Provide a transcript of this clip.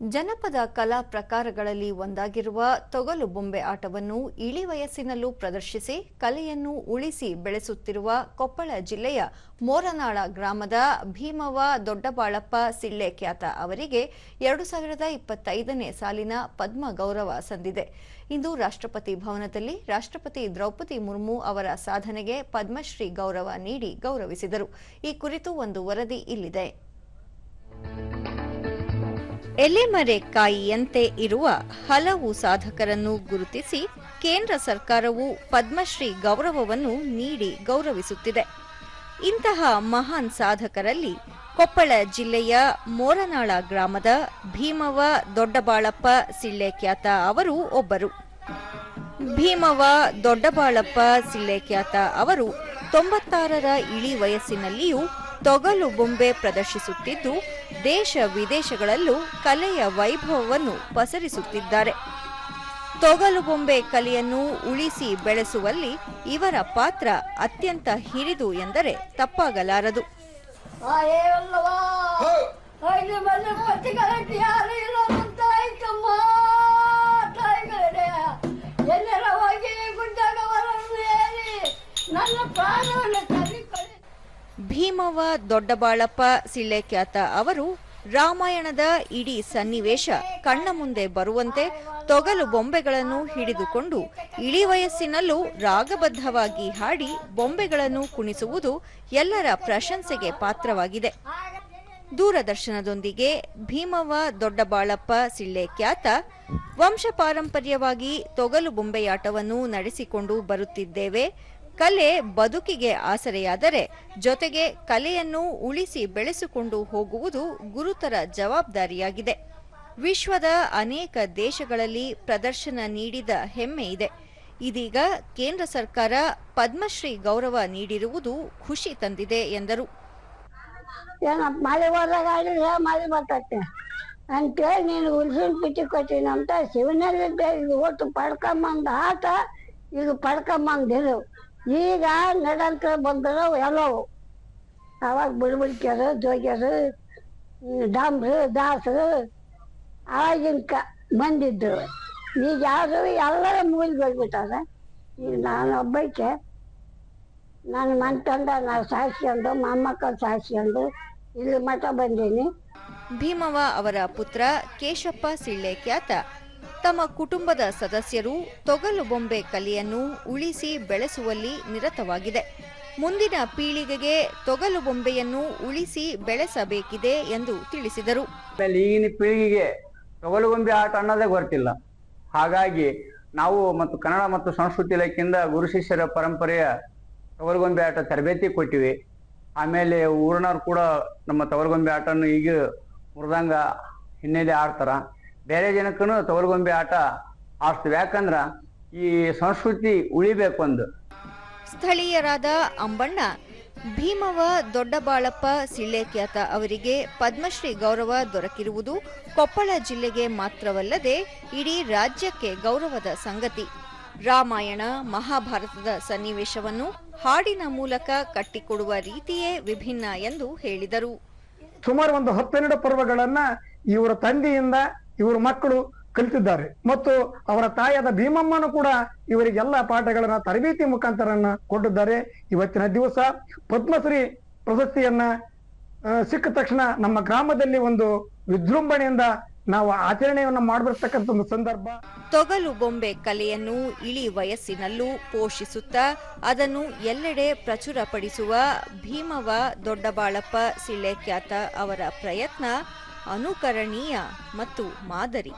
ಜನಪದ ಕಲಾ ಪ್ರಕಾರಗಳಲ್ಲಿ ಒಂದಾಗಿರುವ ತೊಗಲು ಬೊಂಬೆ ಆಟವನ್ನು ಇಳಿ ವಯಸ್ಸಿನಲ್ಲೂ ಪ್ರದರ್ಶಿಸಿ, ಕಲೆಯನ್ನು ಉಳಿಸಿ ಬೆಳೆಸುತ್ತಿರುವ ಕೊಪ್ಪಳ ಜಿಲ್ಲೆಯ ಮೋರನಾಳ ಗ್ರಾಮದ ಭೀಮವ ದೊಡ್ಡಬಾಳಪ್ಪ ಸಿಳ್ಳೆ ಖ್ಯಾತ ಅವರಿಗೆ ಎರಡು ಸಾವಿರದ ಇಪ್ಪತ್ತೈದನೇ ಸಾಲಿನ ಪದ್ಮ ಗೌರವ ಸಂದಿದೆ. ಇಂದು ರಾಷ್ಟ್ರಪತಿ ಭವನದಲ್ಲಿ ರಾಷ್ಟ್ರಪತಿ ದ್ರೌಪದಿ ಮುರ್ಮು ಅವರ ಸಾಧನೆಗೆ ಪದ್ಮಶ್ರೀ ಗೌರವ ನೀಡಿ ಗೌರವಿಸಿದರು. ಈ ಕುರಿತು ಒಂದು ವರದಿ ಇಲ್ಲಿದೆ. ಎಲೆಮರೆ ಕಾಯಿಯಂತೆ ಇರುವ ಹಲವು ಸಾಧಕರನ್ನು ಗುರುತಿಸಿ ಕೇಂದ್ರ ಸರ್ಕಾರವು ಪದ್ಮಶ್ರೀ ಗೌರವವನ್ನು ನೀಡಿ ಗೌರವಿಸುತ್ತಿದೆ. ಇಂತಹ ಮಹಾನ್ ಸಾಧಕರಲ್ಲಿ ಕೊಪ್ಪಳ ಜಿಲ್ಲೆಯ ಮೋರನಾಳ ಗ್ರಾಮದ ಭೀಮವ ದೊಡ್ಡಬಾಳಪ್ಪ ಸಿಳ್ಳೆಖ್ಯಾತ ಅವರು ಒಬ್ಬರು. ಭೀಮವ ದೊಡ್ಡಬಾಳಪ್ಪ ಸಿಳ್ಳೆಖ್ಯಾತ ಅವರು ತೊಂಬತ್ತಾರರ ಇಳಿ ವಯಸ್ಸಿನಲ್ಲಿಯೂ ತೊಗಲು ಬೊಂಬೆ ಪ್ರದರ್ಶಿಸುತ್ತಿದ್ದು ದೇಶ ವಿದೇಶಗಳಲ್ಲೂ ಕಲೆಯ ವೈಭವವನ್ನು ಪಸರಿಸುತ್ತಿದ್ದಾರೆ ತೊಗಲು ಬೊಂಬೆ ಕಲೆಯನ್ನು ಉಳಿಸಿ ಬೆಳೆಸುವಲ್ಲಿ ಇವರ ಪಾತ್ರ ಅತ್ಯಂತ ಹಿರಿದು ಎಂದರೆ ತಪ್ಪಾಗಲಾರದು ನನ್ನ ಪ್ರಾಣವನ್ನು ಭೀಮವ್ವ ದೊಡ್ಡಬಾಳಪ್ಪ ಸಿಳ್ಳೆಖ್ಯಾತ ಅವರು ರಾಮಾಯಣದ ಇಡೀ ಸನ್ನಿವೇಶ ಕಣ್ಣ ಮುಂದೆ ಬರುವಂತೆ ತೊಗಲು ಬೊಂಬೆಗಳನ್ನು ಹಿಡಿದುಕೊಂಡು ಇಳಿ ವಯಸ್ಸಿನಲ್ಲೂ ರಾಗಬದ್ಧವಾಗಿ ಹಾಡಿ ಬೊಂಬೆಗಳನ್ನು ಕುಣಿಸುವುದು ಎಲ್ಲರ ಪ್ರಶಂಸೆಗೆ ಪಾತ್ರವಾಗಿದೆ. ದೂರದರ್ಶನದೊಂದಿಗೆ ಭೀಮವ ದೊಡ್ಡಬಾಳಪ್ಪ ಸಿಳ್ಳೆ ಖ್ಯಾತ ವಂಶಪಾರಂಪರ್ಯವಾಗಿ ತೊಗಲು ಬೊಂಬೆಯಾಟವನ್ನು ನಡೆಸಿಕೊಂಡು ಬರುತ್ತಿದ್ದೇವೆ. ಕಲೆ ಬದುಕಿಗೆ ಆಸರೆಯಾದರೆ ಜೊತೆಗೆ ಕಲೆಯನ್ನು ಉಳಿಸಿ ಬೆಳೆಸಿಕೊಂಡು ಹೋಗುವುದು ಗುರುತರ ಜವಾಬ್ದಾರಿಯಾಗಿದೆ. ವಿಶ್ವದ ಅನೇಕ ದೇಶಗಳಲ್ಲಿ ಪ್ರದರ್ಶನ ನೀಡಿದ ಹೆಮ್ಮೆ ಇದೆ. ಇದೀಗ ಕೇಂದ್ರ ಸರ್ಕಾರ ಪದ್ಮಶ್ರೀ ಗೌರವ ನೀಡಿರುವುದು ಖುಷಿ ತಂದಿದೆ ಎಂದರು. ಮಳೆ ಮಳೆ ಬರ್ತೈತೆ? ಅಂತೇಳಿ ನೀನು ಅಂತ ಇದು ಆಟ ಇದು ಪಡ್ಕೊಂಬಂದಿರು. ಈಗ ನಡಂತ ಬಂದಾಗ ಎಲ್ಲವು ಅವಾಗ ಬುಡ್ಬುಡ್ಕ್ಯರು ಜೋಗ್ಯರು ಡಾಮ್ರು ದಾಸರು ಆವಾಗಿನ ಕ ಬಂದಿದ್ದರು ಈಗ ಯಾರು ಎಲ್ಲರ ಮುಗಿದು ಹೋಗ್ಬಿಟ್ಟಾರೆ ಈಗ ನಾನು ಒಬ್ಬಕ್ಕೆ ನನ್ನ ಮನ್ತಂಡ ನಾನು ಸಾಯಿಸ್ಕೊಂಡು ಮೊಮ್ಮಕ್ಕಳು ಸಾಯಿಸ್ಕೊಂಡು ಇಲ್ಲಿ ಮಠ ಬಂದೀನಿ. ಭೀಮವ್ವ ಅವರ ಪುತ್ರ ಕೇಶಪ್ಪ ಸಿಳ್ಳೆ ಖ್ಯಾತ. ತಮ್ಮ ಕುಟುಂಬದ ಸದಸ್ಯರು ತೊಗಲು ಬೊಂಬೆ ಕಲೆಯನ್ನು ಉಳಿಸಿ ಬೆಳೆಸುವಲ್ಲಿ ನಿರತವಾಗಿದೆ. ಮುಂದಿನ ಪೀಳಿಗೆಗೆ ತೊಗಲು ಬೊಂಬೆಯನ್ನು ಉಳಿಸಿ ಬೆಳೆಸಬೇಕಿದೆ ಎಂದು ತಿಳಿಸಿದರು. ಈಗಿನ ಪೀಳಿಗೆಗೆ ತೊಗಲುಗೊಂಬೆ ಆಟ ಅನ್ನೋದೇ ಗೊತ್ತಿಲ್ಲ. ಹಾಗಾಗಿ ನಾವು ಮತ್ತು ಕನ್ನಡ ಮತ್ತು ಸಂಸ್ಕೃತಿ ಇಲಾಖೆಯಿಂದ ಗುರು ಶಿಷ್ಯರ ಪರಂಪರೆಯ ತೊಗಲುಗೊಂಬೆ ಆಟ ತರಬೇತಿ ಕೊಟ್ಟಿವಿ. ಆಮೇಲೆ ಊರಿನವ್ರು ಕೂಡ ನಮ್ಮ ತೊಗಲುಗೊಂಬೆ ಆಟವನ್ನು ಈಗ ಮೃದಂಗ ಹಿನ್ನೆಲೆ ಆಡ್ತಾರ. ಬೇರೆ ಜನಕ್ಕೂ ತೊಗಲುಗೊಂಬೆ ಆಟ ಆಡ್ತೀವಿ ಯಾಕಂದ್ರ ಈ ಸಂಸ್ಕೃತಿ ಉಳಿಬೇಕು ಒಂದು ಸ್ಥಳೀಯರಾದ ಅಂಬಣ್ಣ ಭೀಮವ ದೊಡ್ಡಬಾಳಪ್ಪ ಸಿಳ್ಳೇಖ್ಯಾತ ಅವರಿಗೆ ಪದ್ಮಶ್ರೀ ಗೌರವ ದೊರಕಿರುವುದು ಕೊಪ್ಪಳ ಜಿಲ್ಲೆಗೆ ಮಾತ್ರವಲ್ಲದೆ ಇಡೀ ರಾಜ್ಯಕ್ಕೆ ಗೌರವದ ಸಂಗತಿ. ರಾಮಾಯಣ ಮಹಾಭಾರತದ ಸನ್ನಿವೇಶವನ್ನು ಹಾಡಿನ ಮೂಲಕ ಕಟ್ಟಿಕೊಡುವ ರೀತಿಯೇ ವಿಭಿನ್ನ ಎಂದು ಹೇಳಿದರು. ಸುಮಾರು ಒಂದು ಹತ್ತೆರಡು ಪರ್ವಗಳನ್ನ ಇವರ ತಂದೆಯಿಂದ ಇವರ ಮಕ್ಕಳು ಕಲಿತಿದ್ದಾರೆ. ಮತ್ತು ಅವರ ತಾಯಿಯಾದ ಭೀಮಮ್ಮನು ಕೂಡ ಇವರಿಗೆಲ್ಲ ಪಾಠಗಳನ್ನ ತರಬೇತಿ ಮುಖಾಂತರನ್ನ ಕೊಟ್ಟಿದ್ದಾರೆ. ಇವತ್ತಿನ ದಿವಸ ಪದ್ಮಶ್ರೀ ಪ್ರಶಸ್ತಿಯನ್ನ ಸಿಕ್ಕ ತಕ್ಷಣ ನಮ್ಮ ಗ್ರಾಮದಲ್ಲಿ ಒಂದು ವಿಜೃಂಭಣೆಯಿಂದ ನಾವು ಆಚರಣೆಯನ್ನು ಮಾಡಬರ್ತಕ್ಕಂಥ ಒಂದು ಸಂದರ್ಭ. ತೊಗಲು ಬೊಂಬೆ ಕಲೆಯನ್ನು ಇಳಿ ವಯಸ್ಸಿನಲ್ಲೂ ಪೋಷಿಸುತ್ತಾ, ಅದನ್ನು ಎಲ್ಲೆಡೆ ಪ್ರಚುರಪಡಿಸುವ ಭೀಮವ ದೊಡ್ಡಬಾಳಪ್ಪ ಸಿಳೆ ಅವರ ಪ್ರಯತ್ನ ಅನುಕರಣೀಯ ಮತ್ತು ಮಾದರಿ.